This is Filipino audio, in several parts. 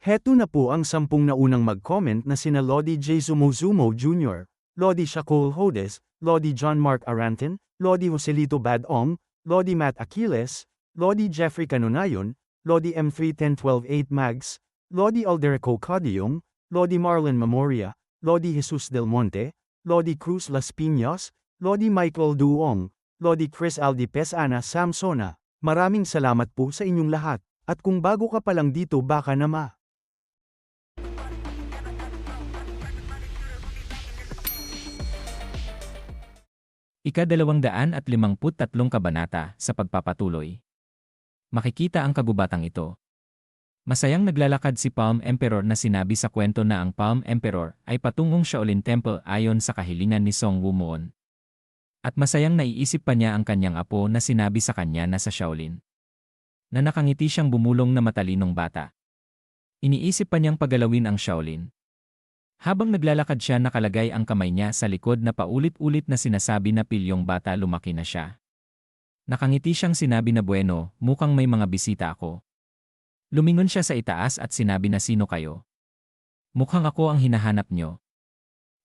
Heto na po ang sampung naunang mag-comment na sina Lodi J. Zumozumo Jr., Lodi Shakol Hodes, Lodi John Mark Arantin, Lodi Joselito Badong, Lodi Matt Aquiles, Lodi Jeffrey Canunayon, Lodi M3128 Mags, Lodi Alderico Cadiong, Lodi Marlon Memoria, Lodi Jesus Del Monte, Lodi Cruz Las Piñas, Lodi Michael Duong, Lodi Chris Aldi Pesana Samsona. Maraming salamat po sa inyong lahat. At kung bago ka pa lang dito baka nama. Ika-dalawang daan at limangput tatlong kabanata sa pagpapatuloy. Makikita ang kagubatang ito. Masayang naglalakad si Palm Emperor na sinabi sa kwento na ang Palm Emperor ay patungong Shaolin Temple ayon sa kahilingan ni Song Wumon. At masayang naiisip pa niya ang kanyang apo na sinabi sa kanya na sa Shaolin. Na nakangiti siyang bumulong na matalinong bata. Iniisip pa niyang pagalawin ang Shaolin. Habang naglalakad siya nakalagay ang kamay niya sa likod na paulit-ulit na sinasabi na pilyong bata lumaki na siya. Nakangiti siyang sinabi na bueno, mukhang may mga bisita ako. Lumingon siya sa itaas at sinabi na sino kayo. Mukhang ako ang hinahanap nyo.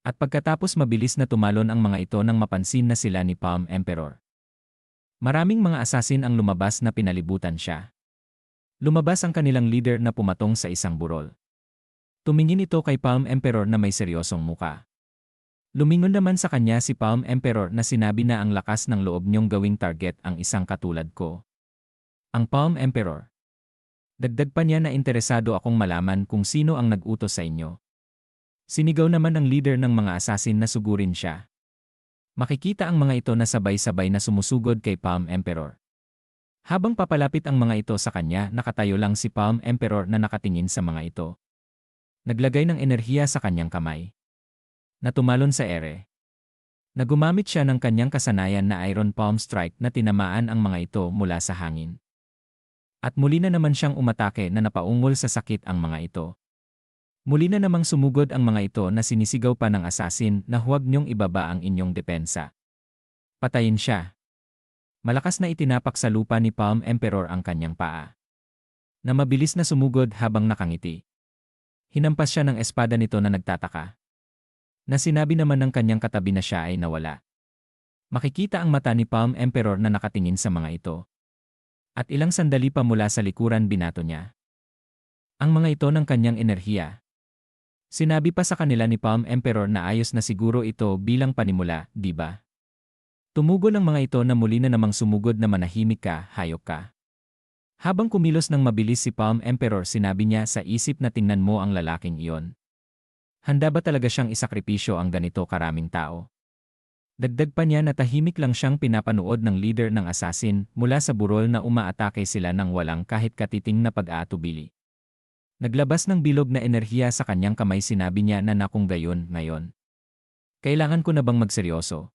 At pagkatapos mabilis na tumalon ang mga ito nang mapansin na sila ni Palm Emperor. Maraming mga asasin ang lumabas na pinalibutan siya. Lumabas ang kanilang leader na pumatong sa isang burol. Tumingin ito kay Palm Emperor na may seryosong muka. Lumingon naman sa kanya si Palm Emperor na sinabi na ang lakas ng loob niyong gawing target ang isang katulad ko. Ang Palm Emperor. Dagdag pa niya na interesado akong malaman kung sino ang nag-utos sa inyo. Sinigaw naman ng leader ng mga asasin na sugurin siya. Makikita ang mga ito na sabay-sabay na sumusugod kay Palm Emperor. Habang papalapit ang mga ito sa kanya, nakatayo lang si Palm Emperor na nakatingin sa mga ito. Naglagay ng enerhiya sa kanyang kamay. Natumalon sa ere. Nagumamit siya ng kanyang kasanayan na Iron Palm Strike na tinamaan ang mga ito mula sa hangin. At muli na naman siyang umatake na napaungol sa sakit ang mga ito. Muli na namang sumugod ang mga ito na sinisigaw pa ng asasin na huwag niyong ibaba ang inyong depensa. Patayin siya. Malakas na itinapak sa lupa ni Palm Emperor ang kanyang paa. Na mabilis na sumugod habang nakangiti. Hinampas siya ng espada nito na nagtataka. Na sinabi naman ng kanyang katabi na siya ay nawala. Makikita ang mata ni Palm Emperor na nakatingin sa mga ito. At ilang sandali pa mula sa likuran binato niya. Ang mga ito ng kanyang enerhiya. Sinabi pa sa kanila ni Palm Emperor na ayos na siguro ito bilang panimula, di ba? Tumugon ang mga ito na muli na namang sumugod na manahimik ka, hayok ka. Habang kumilos ng mabilis si Palm Emperor sinabi niya sa isip na tingnan mo ang lalaking iyon. Handa ba talaga siyang isakripisyo ang ganito karaming tao? Dagdag pa niya na tahimik lang siyang pinapanood ng leader ng asasin mula sa burol na umaatake sila ng walang kahit katiting na pag-aatubili. Naglabas ng bilog na enerhiya sa kanyang kamay sinabi niya na nakung gayon ngayon. Kailangan ko na bang magseryoso?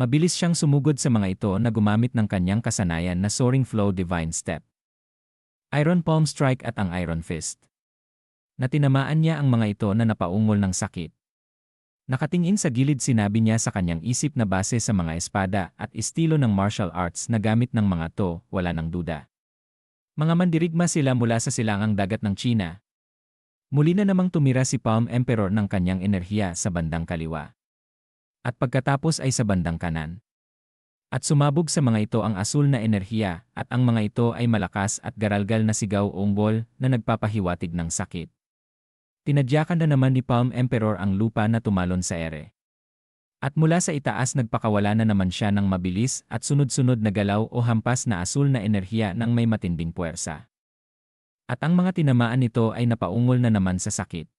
Mabilis siyang sumugod sa mga ito na gumamit ng kanyang kasanayan na Soaring Flow Divine Step. Iron Palm Strike at ang Iron Fist. Natinamaan niya ang mga ito na napaungol ng sakit. Nakatingin sa gilid sinabi niya sa kanyang isip na base sa mga espada at estilo ng martial arts na gamit ng mga to, wala ng duda. Mga mandirigma sila mula sa silangang dagat ng China. Muli na namang tumira si Palm Emperor ng kanyang enerhiya sa bandang kaliwa at pagkatapos ay sa bandang kanan. At sumabog sa mga ito ang asul na enerhiya at ang mga ito ay malakas at garalgal na sigaw unggol na nagpapahiwatig ng sakit. Tinadyakan na naman ni Palm Emperor ang lupa na tumalon sa ere. At mula sa itaas nagpakawala na naman siya ng mabilis at sunod-sunod na galaw o hampas na asul na enerhiya ng may matinding puwersa. At ang mga tinamaan nito ay napaungol na naman sa sakit.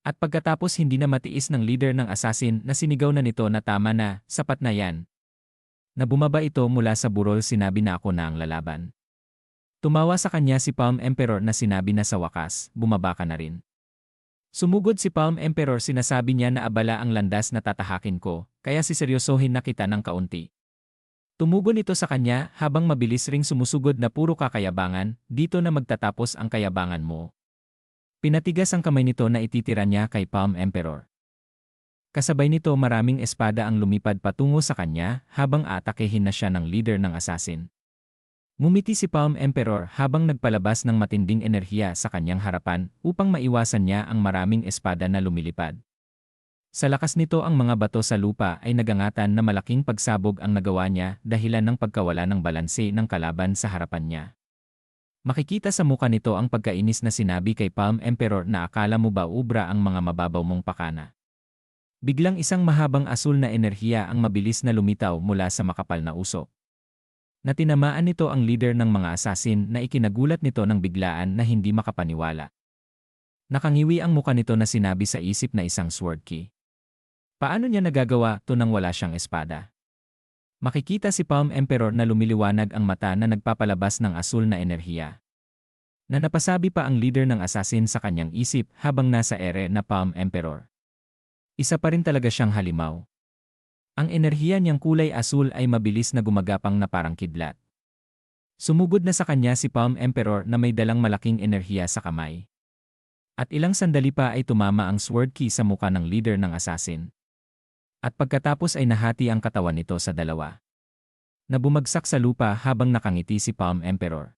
At pagkatapos hindi na matiis ng leader ng assassin na sinigaw na nito na tama na, sapat na yan. Na bumaba ito mula sa burol sinabi na ako na ang lalaban. Tumawa sa kanya si Palm Emperor na sinabi na sa wakas, bumaba ka na rin. Sumugod si Palm Emperor sinasabi niya na abala ang landas na tatahakin ko, kaya si seryosohin na kita ng kaunti. Tumugon ito sa kanya habang mabilis ring sumusugod na puro kakayabangan, dito na magtatapos ang kayabangan mo. Pinatigas ang kamay nito na ititira niya kay Palm Emperor. Kasabay nito maraming espada ang lumipad patungo sa kanya habang atakehin na siya ng leader ng assassin. Ngumiti si Palm Emperor habang nagpalabas ng matinding enerhiya sa kanyang harapan upang maiwasan niya ang maraming espada na lumilipad. Sa lakas nito ang mga bato sa lupa ay nagangatan na malaking pagsabog ang nagawa niya dahilan ng pagkawala ng balanse ng kalaban sa harapan niya. Makikita sa muka nito ang pagkainis na sinabi kay Palm Emperor na akala mo ba ubra ang mga mababaw mong pakana. Biglang isang mahabang asul na enerhiya ang mabilis na lumitaw mula sa makapal na usok. Natinamaan nito ang leader ng mga asasin na ikinagulat nito ng biglaan na hindi makapaniwala. Nakangiwi ang muka nito na sinabi sa isip na isang sword key. Paano niya nagagawa to nang wala siyang espada? Makikita si Palm Emperor na lumiliwanag ang mata na nagpapalabas ng asul na enerhiya. Na napasabi pa ang leader ng assassin sa kanyang isip habang nasa ere na Palm Emperor. Isa pa rin talaga siyang halimaw. Ang enerhiya niyang kulay asul ay mabilis na gumagapang na parang kidlat. Sumugod na sa kanya si Palm Emperor na may dalang malaking enerhiya sa kamay. At ilang sandali pa ay tumama ang sword key sa muka ng leader ng assassin. At pagkatapos ay nahati ang katawan nito sa dalawa. Nabumagsak sa lupa habang nakangiti si Palm Emperor.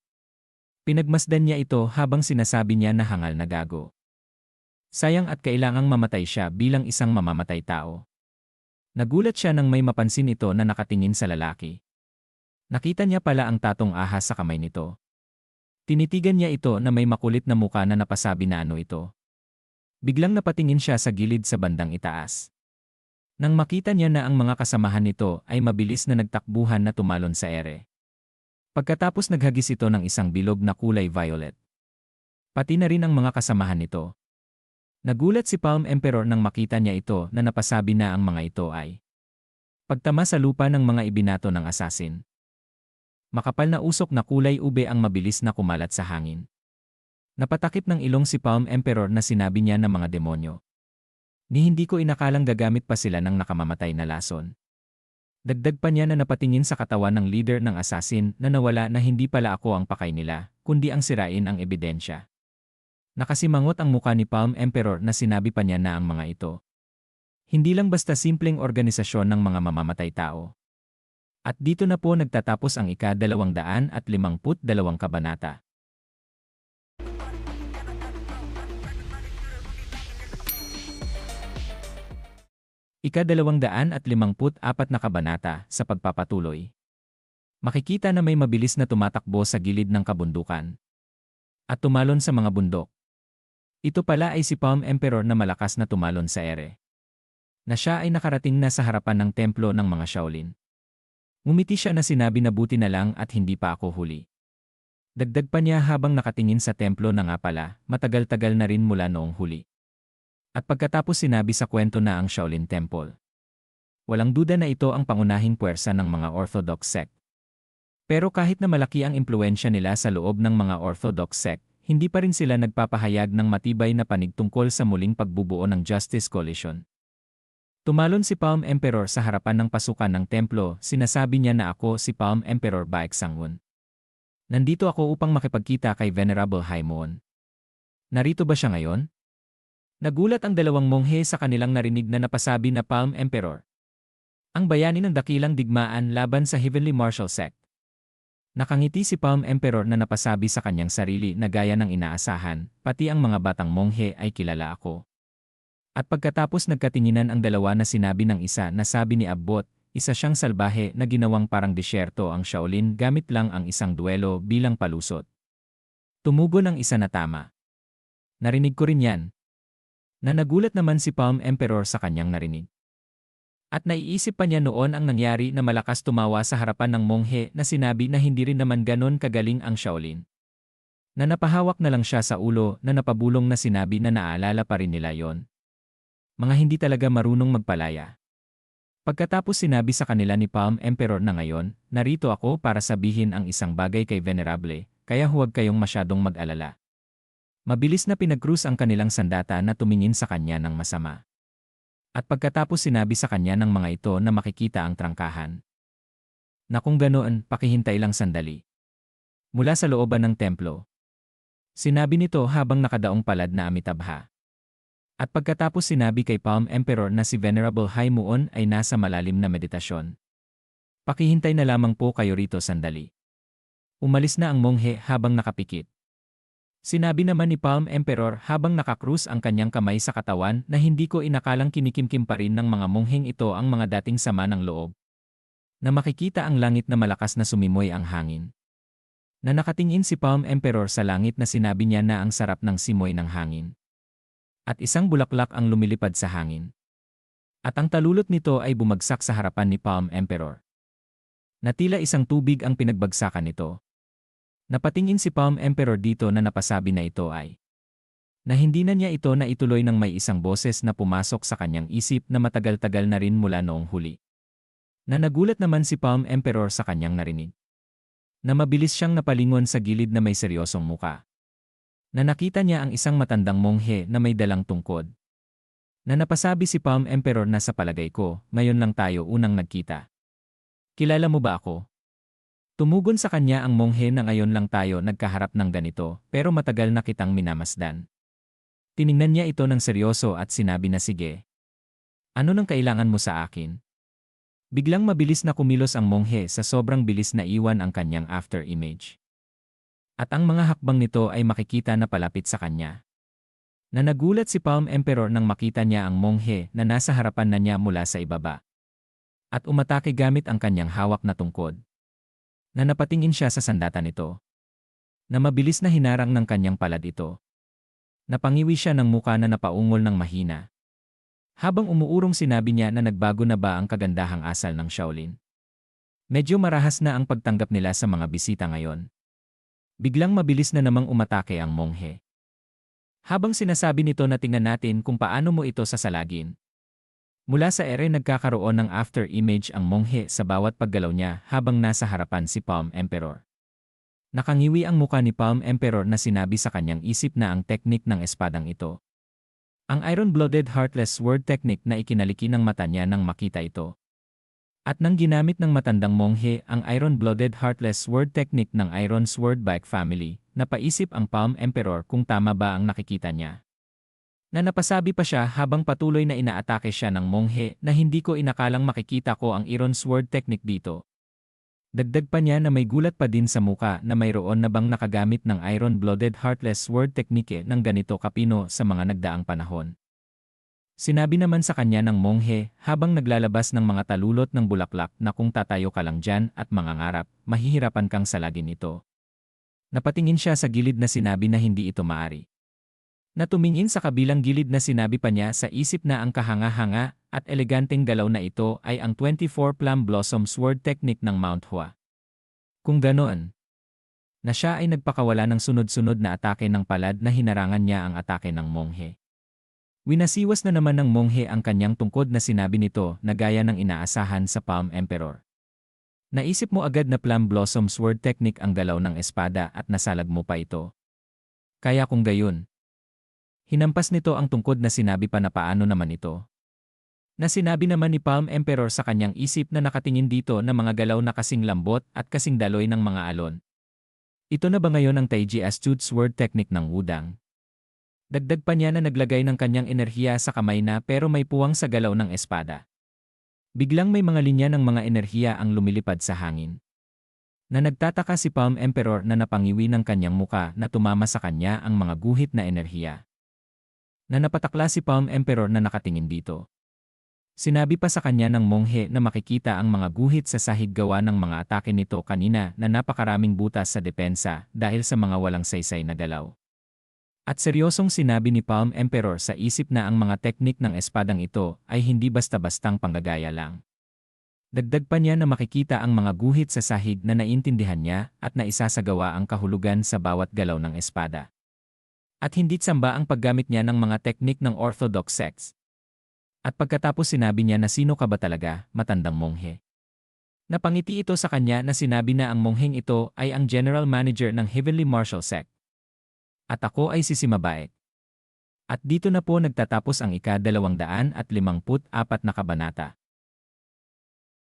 Pinagmasdan niya ito habang sinasabi niya na hangal na gago. Sayang at kailangang mamatay siya bilang isang mamamatay tao. Nagulat siya nang may mapansin ito na nakatingin sa lalaki. Nakita niya pala ang tatong ahas sa kamay nito. Tinitigan niya ito na may makulit na muka na napasabi na ano ito. Biglang napatingin siya sa gilid sa bandang itaas. Nang makita niya na ang mga kasamahan nito ay mabilis na nagtakbuhan na tumalon sa ere. Pagkatapos naghagis ito ng isang bilog na kulay violet. Pati na rin ang mga kasamahan nito. Nagulat si Palm Emperor nang makita niya ito na napasabi na ang mga ito ay pagtama sa lupa ng mga ibinato ng assassin. Makapal na usok na kulay ube ang mabilis na kumalat sa hangin. Napatakip ng ilong si Palm Emperor na sinabi niya ng mga demonyo. Ni hindi ko inakalang gagamit pa sila ng nakamamatay na lason. Dagdag pa niya na napatingin sa katawan ng leader ng assassin na nawala na hindi pala ako ang pakay nila, kundi ang sirain ang ebidensya. Nakasimangot ang muka ni Palm Emperor na sinabi pa niya na ang mga ito. Hindi lang basta simpleng organisasyon ng mga mamamatay tao. At dito na po nagtatapos ang ika-dalawang daan at limamput dalawang kabanata. Ika-dalawang daan at limangput apat na kabanata sa pagpapatuloy. Makikita na may mabilis na tumatakbo sa gilid ng kabundukan. At tumalon sa mga bundok. Ito pala ay si Palm Emperor na malakas na tumalon sa ere. Na siya ay nakarating na sa harapan ng templo ng mga Shaolin. Ngumiti siya na sinabi na buti na lang at hindi pa ako huli. Dagdag pa niya habang nakatingin sa templo na nga pala, matagal-tagal na rin mula noong huli. At pagkatapos sinabi sa kwento na ang Shaolin Temple. Walang duda na ito ang pangunahing puwersa ng mga Orthodox sect. Pero kahit na malaki ang impluensya nila sa loob ng mga Orthodox sect, hindi pa rin sila nagpapahayag ng matibay na panig tungkol sa muling pagbubuo ng Justice Coalition. Tumalon si Palm Emperor sa harapan ng pasukan ng templo, sinasabi niya na ako si Palm Emperor Baek Sangwon. Nandito ako upang makipagkita kay Venerable Haimon. Narito ba siya ngayon? Nagulat ang dalawang monghe sa kanilang narinig na napasabi na Palm Emperor. Ang bayani ng dakilang digmaan laban sa Heavenly Martial Sect. Nakangiti si Palm Emperor na napasabi sa kanyang sarili na gaya ng inaasahan, pati ang mga batang monghe ay kilala ako. At pagkatapos nagkatinginan ang dalawa na sinabi ng isa na sabi ni Abbot, isa siyang salbahe na ginawang parang disyerto ang Shaolin gamit lang ang isang duelo bilang palusot. Tumugo ng isa na tama. Narinig ko rin yan, na nagulat naman si Palm Emperor sa kanyang narinig. At naiisip pa niya noon ang nangyari na malakas tumawa sa harapan ng monghe na sinabi na hindi rin naman ganon kagaling ang Shaolin. Na napahawak na lang siya sa ulo na napabulong na sinabi na naalala pa rin nila yon. Mga hindi talaga marunong magpalaya. Pagkatapos sinabi sa kanila ni Palm Emperor na ngayon, narito ako para sabihin ang isang bagay kay Venerable, kaya huwag kayong masyadong mag-alala. Mabilis na pinagkrus ang kanilang sandata na tumingin sa kanya ng masama. At pagkatapos sinabi sa kanya ng mga ito na makikita ang trangkahan. Na kung ganoon, pakihintay lang sandali. Mula sa looban ng templo. Sinabi nito habang nakadaong palad na Amitabha. At pagkatapos sinabi kay Palm Emperor na si Venerable Haimuon ay nasa malalim na meditasyon. Pakihintay na lamang po kayo rito sandali. Umalis na ang monghe habang nakapikit. Sinabi naman ni Palm Emperor habang nakakrus ang kanyang kamay sa katawan na hindi ko inakalang kinikimkim pa rin ng mga mongheng ito ang mga dating sama ng loob. Na makikita ang langit na malakas na sumimoy ang hangin. Na nakatingin si Palm Emperor sa langit na sinabi niya na ang sarap ng simoy ng hangin. At isang bulaklak ang lumilipad sa hangin. At ang talulot nito ay bumagsak sa harapan ni Palm Emperor. Natila isang tubig ang pinagbagsakan nito. Napatingin si Palm Emperor dito na napasabi na ito ay na hindi na niya ito na ituloy ng may isang boses na pumasok sa kanyang isip na matagal-tagal na rin mula noong huli. Na nagulat naman si Palm Emperor sa kanyang narinig. Na mabilis siyang napalingon sa gilid na may seryosong muka. Na nakita niya ang isang matandang monghe na may dalang tungkod. Na napasabi si Palm Emperor na sa palagay ko, ngayon lang tayo unang nagkita. Kilala mo ba ako? Tumugon sa kanya ang monghe na ngayon lang tayo nagkaharap ng ganito, pero matagal na kitang minamasdan. Tiningnan niya ito ng seryoso at sinabi na sige. Ano nang kailangan mo sa akin? Biglang mabilis na kumilos ang monghe sa sobrang bilis na iwan ang kanyang after image. At ang mga hakbang nito ay makikita na palapit sa kanya. Na nagulat si Palm Emperor nang makita niya ang monghe na nasa harapan na niya mula sa ibaba. At umatake gamit ang kanyang hawak na tungkod. Na napatingin siya sa sandata nito. Na mabilis na hinarang ng kanyang palad ito. Napangiwi siya ng muka na napaungol ng mahina. Habang umuurong sinabi niya na nagbago na ba ang kagandahang asal ng Shaolin. Medyo marahas na ang pagtanggap nila sa mga bisita ngayon. Biglang mabilis na namang umatake ang monghe. Habang sinasabi nito na tingnan natin kung paano mo ito sasalagin. Mula sa ere nagkakaroon ng after image ang monghe sa bawat paggalaw niya habang nasa harapan si Palm Emperor. Nakangiwi ang muka ni Palm Emperor na sinabi sa kanyang isip na ang teknik ng espadang ito. Ang iron-blooded heartless sword technique na ikinaliki ng mata niya nang makita ito. At nang ginamit ng matandang monghe ang iron-blooded heartless sword technique ng Iron Sword Bike family, napaisip ang Palm Emperor kung tama ba ang nakikita niya. Na napasabi pa siya habang patuloy na inaatake siya ng monghe na hindi ko inakalang makikita ko ang Iron Sword technique dito. Dagdag pa niya na may gulat pa din sa muka na mayroon na bang nakagamit ng iron-blooded heartless sword technique ng ganito kapino sa mga nagdaang panahon. Sinabi naman sa kanya ng monghe habang naglalabas ng mga talulot ng bulaklak na kung tatayo ka lang dyan at mangangarap, mahihirapan kang salagin ito. Napatingin siya sa gilid na sinabi na hindi ito maari. Natumingin sa kabilang gilid na sinabi pa niya sa isip na ang kahanga-hanga at eleganteng galaw na ito ay ang 24 Plum Blossom Sword Technique ng Mount Hua. Kung ganoon, na siya ay nagpakawala ng sunod-sunod na atake ng palad na hinarangan niya ang atake ng monghe. Winasiwas na naman ng monghe ang kanyang tungkod na sinabi nito na gaya ng inaasahan sa Palm Emperor. Naisip mo agad na Plum Blossom Sword Technique ang galaw ng espada at nasalag mo pa ito. Kaya kung gayon, Hinampas nito ang tungkod na sinabi pa na paano naman ito. Na sinabi naman ni Palm Emperor sa kanyang isip na nakatingin dito na mga galaw na kasing lambot at kasing daloy ng mga alon. Ito na ba ngayon ang Taiji Astute Sword Technique ng Wudang? Dagdag pa niya na naglagay ng kanyang enerhiya sa kamay na pero may puwang sa galaw ng espada. Biglang may mga linya ng mga enerhiya ang lumilipad sa hangin. Na nagtataka si Palm Emperor na napangiwi ng kanyang muka na tumama sa kanya ang mga guhit na enerhiya na napatakla si Palm Emperor na nakatingin dito. Sinabi pa sa kanya ng monghe na makikita ang mga guhit sa sahig gawa ng mga atake nito kanina na napakaraming butas sa depensa dahil sa mga walang saysay na galaw. At seryosong sinabi ni Palm Emperor sa isip na ang mga teknik ng espadang ito ay hindi basta-bastang panggagaya lang. Dagdag pa niya na makikita ang mga guhit sa sahig na naintindihan niya at na isasagawa ang kahulugan sa bawat galaw ng espada. At hindi samba ang paggamit niya ng mga teknik ng orthodox sects. At pagkatapos sinabi niya na sino ka ba talaga, matandang monghe. Napangiti ito sa kanya na sinabi na ang mongheng ito ay ang general manager ng Heavenly Martial Sect. At ako ay si Simabaek. At dito na po nagtatapos ang ika-254 na kabanata.